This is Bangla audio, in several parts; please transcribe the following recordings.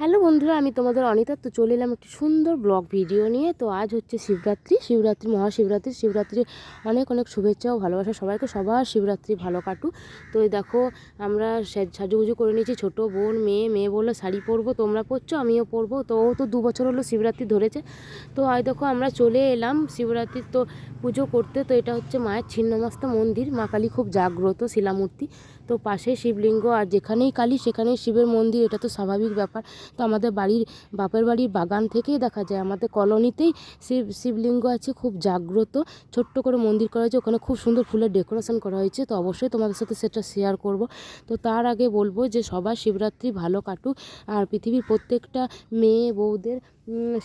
হ্যালো বন্ধুরা, আমি তোমাদের অনিতা। তো চলে এলাম একটি সুন্দর ব্লগ ভিডিও নিয়ে। তো আজ হচ্ছে শিবরাত্রি। শিবরাত্রি, মহাশিবরাত্রি। শিবরাত্রি অনেক অনেক শুভেচ্ছা ও ভালোবাসা। সবাইকে সবার শিবরাত্রি ভালো কাটুক। তো দেখো, আমরা সাজুগুজু করে নিয়েছি। ছোটো বোন, মেয়ে মেয়ে বলল, শাড়ি পরবো, তোমরা পরছো, আমিও পরবো। তো ও তো দু বছর হলো শিবরাত্রি ধরেছে। তো আজ দেখো, আমরা চলে এলাম শিবরাত্রির তো পুজো করতে। তো এটা হচ্ছে মায়ের ছিন্নমাস্তা মন্দির। মা কালী খুব জাগ্রত শিলামূর্তি। তো পাশে শিবলিঙ্গ, আর যেখানেই কালী, সেখানেই শিবের মন্দির। এটা তো স্বাভাবিক ব্যাপার। তো আমাদের বাড়ির, বাপের বাড়ির বাগান থেকেই দেখা যায়। আমাদের কলোনিতেই শিব, শিবলিঙ্গ আছে, খুব জাগ্রত। ছোট্ট করে মন্দির করা হয়েছে, ওখানে খুব সুন্দর ফুলের ডেকোরেশন করা হয়েছে। তো অবশ্যই তোমাদের সাথে সেটা শেয়ার করব। তো তার আগে বলব যে সবার শিবরাত্রি ভালো কাটুক। আর পৃথিবীর প্রত্যেকটা মেয়ে, বউদের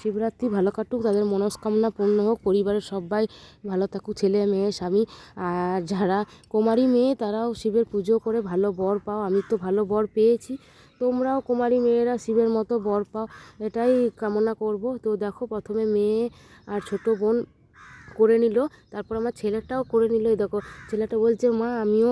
শিবরাত্রি ভালো কাটুক। তাদের মনস্কামনা পূর্ণ হোক। পরিবারের সবাই ভালো থাকুক, ছেলে, মেয়ে, স্বামী। আর যারা কুমারী মেয়ে, তারাও শিবের পুজো করে ভালো বর পাও। আমি তো ভালো বর পেয়েছি। তোমরাও কুমারী মেয়েরা শিবের মতো বর পাও, এটাই কামনা করব। তো দেখো, প্রথমে মেয়ে আর ছোট বোন করে নিল, তারপর আমার ছেলেটাও করে নিল, এই দেখো, ছেলেটা বলছে, মা, আমিও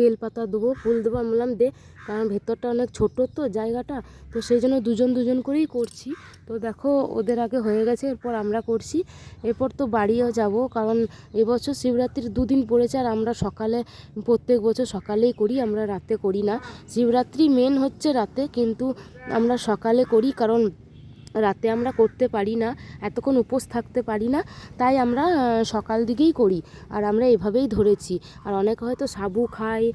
বেলপাতা দেবো, ফুল দেবো। আমি বললাম, দে, কারণ ভেতরটা অনেক ছোট তো জায়গাটা, তো সেই জন্য দুজন দুজন করেই করছি। তো দেখো, ওদের আগে হয়ে গেছে, এরপর আমরা করছি। এরপর তো বাড়িও যাব, কারণ এবছর শিবরাত্রির দুদিন পড়েছে, আর আমরা সকালে, প্রত্যেক বছর সকালেই করি, আমরা রাতে করি না। শিবরাত্রি মেন হচ্ছে রাতে, কিন্তু আমরা সকালে করি, কারণ রাতে আমরা করতে পারি না, এতক্ষণ উপোস থাকতে পারি না, তাই আমরা সকাল দিকেই করি। আর আমরা এভাবেই ধরেছি। আর অনেকে হয়তো সাবু খায়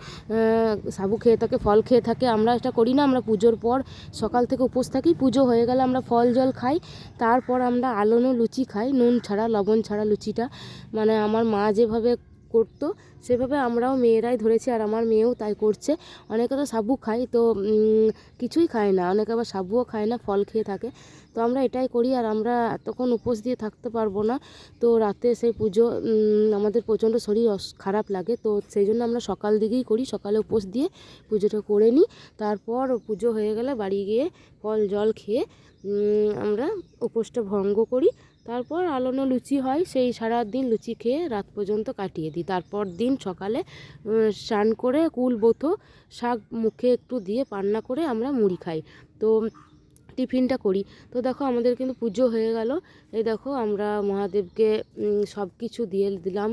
সাবু খেয়ে থাকে, ফল খেয়ে থাকে, আমরা এটা করি না। আমরা পুজোর পর সকাল থেকে উপোস থাকি, পুজো হয়ে গেলে আমরা ফল জল খাই। তারপর আমরা আলোনো লুচি খাই, নুন ছাড়া, লবণ ছাড়া লুচিটা। মানে আমার মা যেভাবে করতো। সেভাবে আমরাও মেয়েরাই ধরেছি আর আমার মেয়েও তাই করছে। অনেকে তো সাবু খায়, তো কিছুই খায় না। অনেকে আবার সাবুও খায় না, ফল খেয়ে থাকে। তো আমরা এটাই করি আর আমরা এতক্ষণ উপোস দিয়ে থাকতে পারব না। তো রাতে সেই পুজো আমাদের প্রচণ্ড শরীর খারাপ লাগে। তো সেই জন্য আমরা সকাল দিকেই করি, সকালে উপোস দিয়ে পুজোটা করে নিই। তারপর পুজো হয়ে গেলে বাড়ি গিয়ে ফল, জল খেয়ে আমরা উপোসটা ভঙ্গ করি। তারপর আলোনো লুচি হয়, সেই সারা দিন লুচি খেয়ে রাত পর্যন্ত কাটিয়ে দিই। তারপর দিন সকালে স্নান করে কুল বোথো শাক মুখে একটু দিয়ে পান্না করে আমরা মুড়ি খাই। তো টিফিনটা করি। তো দেখো আমাদের কিন্তু পুজো হয়ে গেল। এই দেখো আমরা মহাদেবকে সব কিছু দিয়ে দিলাম।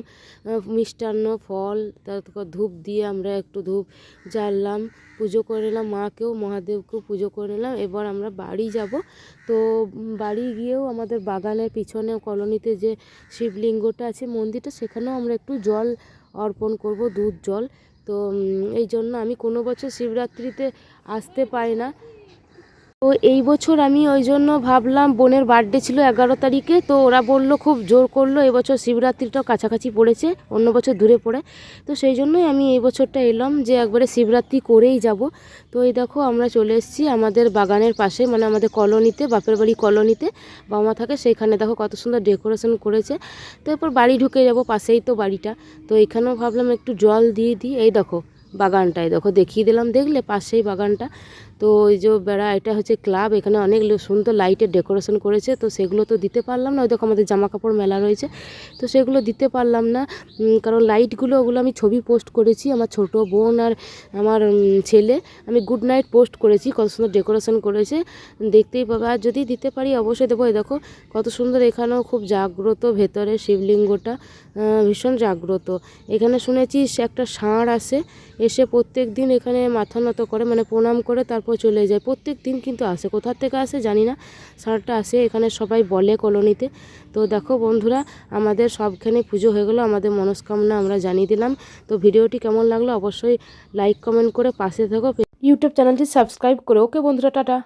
মিষ্টান্ন, ফল, তারপর ধূপ দিয়ে আমরা একটু ধূপ জ্বাললাম, পুজো করে নিলাম। মাকেও, মহাদেবকেও পুজো করে নিলাম। এবার আমরা বাড়ি যাব। তো বাড়ি গিয়েও আমাদের বাগানের পিছনে কলোনিতে যে শিবলিঙ্গটা আছে, মন্দিরটা, সেখানেও আমরা একটু জল অর্পণ করব, দুধ জল। তো এই জন্য আমি কোনো বছর শিবরাত্রিতে আসতে পারি না। তো এই বছর আমি ওই জন্য ভাবলাম বোনের বার্থডে ছিল এগারো তারিখে, তো ওরা বলল খুব জোর করল এবছর শিবরাত্রিটাও কাছাকাছি পড়েছে, অন্য বছর দূরে পড়ে। তো সেই জন্যই আমি এই বছরটা এলাম যে একবারে শিবরাত্রি করেই যাব। তো এই দেখো আমরা চলে এসেছি আমাদের বাগানের পাশে মানে আমাদের কলোনিতে, বাপের বাড়ি কলোনিতে। বাবা মা থাকে সেইখানে দেখো কত সুন্দর ডেকোরেশন করেছে। তো এরপর বাড়ি ঢুকে যাব, পাশেই তো বাড়িটা। তো এখানেও ভাবলাম একটু জল দিয়ে দিই। এই দেখো বাগানটায়। দেখো, দেখিয়ে দিলাম, দেখলে পাশেই বাগানটা। তো ওই যে বেড়া, এটা হচ্ছে ক্লাব, এখানে অনেক সুন্দর লাইটের ডেকোরেশন করেছে। তো সেগুলো তো দিতে পারলাম না। ওই দেখো, আমাদের জামা কাপড় মেলা রয়েছে। তো সেগুলো দিতে পারলাম না। কারণ লাইটগুলো, ওগুলো আমি ছবি পোস্ট করেছি। আমার ছোট বোন আর আমার ছেলে, আমি গুড নাইট পোস্ট করেছি। কত সুন্দর ডেকোরেশন করেছে। দেখতেই পাবে। আর যদি দিতে পারি, অবশ্যই দেবো। এই দেখো, কত সুন্দর এখানেও খুব জাগ্রত ভেতরে শিবলিঙ্গটা। ভীষণ জাগ্রত। এখানে শুনেছি, একটা ষাঁড় আসে এসে প্রত্যেক দিন এখানে মাথা নত করে মানে প্রণাম করে তারপর চলে যায়। প্রত্যেক দিন কিন্তু আসে। কোথার থেকে আসে জানি না। সারটা আসে এখানে সবাই বলে কলোনিতে। তো দেখো বন্ধুরা, আমাদের সবখানে পুজো হয়ে গেলো, আমাদের মনস্কামনা আমরা জানিয়ে দিলাম। তো ভিডিওটি কেমন লাগল অবশ্যই লাইক কমেন্ট করে পাশে থাকো। ইউটিউব চ্যানেলটি সাবস্ক্রাইব করে। ওকে বন্ধুরা, টাটা।